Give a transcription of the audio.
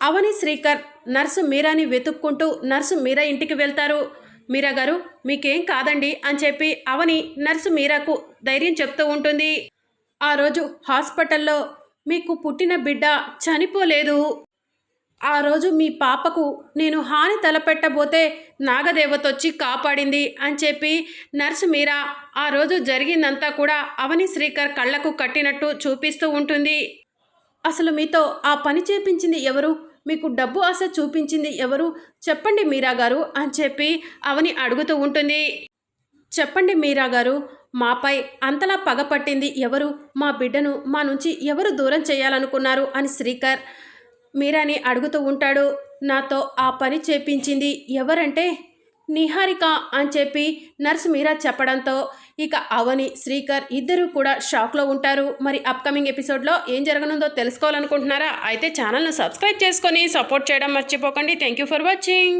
అవని Srikar nurse మీరాని వెతుక్కుంటూ nurse మీరా ఇంటికి వెళ్తారు. మీరా గారు మీకేం కాదండి అని చెప్పి అవని నర్సు మీరాకు ధైర్యం చెప్తూ ఉంటుంది. ఆ రోజు హాస్పిటల్లో మీకు పుట్టిన బిడ్డ చనిపోలేదు. ఆ రోజు మీ పాపకు నేను హాని తలపెట్టబోతే నాగదేవత వచ్చి కాపాడింది అని చెప్పి నర్సు మీరా ఆ రోజు జరిగిందంతా కూడా అవని శ్రీకర్ కళ్ళకు కట్టినట్టు చూపిస్తూ ఉంటుంది. అసలు మీతో ఆ పని చేపించింది ఎవరు? మీకు డబ్బు ఆశ చూపించింది ఎవరు? చెప్పండి మీరా గారు అని చెప్పి అవని అడుగుతూ ఉంటుంది. చెప్పండి మీరా గారు మాపై అంతలా పగపట్టింది ఎవరు? మా బిడ్డను మా నుంచి ఎవరు దూరం చేయాలనుకున్నారు? అని శ్రీకర్ మీరాని అడుగుతూ ఉంటాడు. నాతో ఆ పని చేపించింది ఎవరంటే నిహారిక అని చెప్పి నర్సు మీరా చెప్పడంతో ఇక అవని శ్రీకర్ ఇద్దరూ కూడా షాక్లో ఉంటారు. మరి అప్కమింగ్ ఎపిసోడ్లో ఏం జరగనుందో తెలుసుకోవాలనుకుంటున్నారా? అయితే ఛానల్ను సబ్స్క్రైబ్ చేసుకొని సపోర్ట్ చేయడం మర్చిపోకండి. Thank you for watching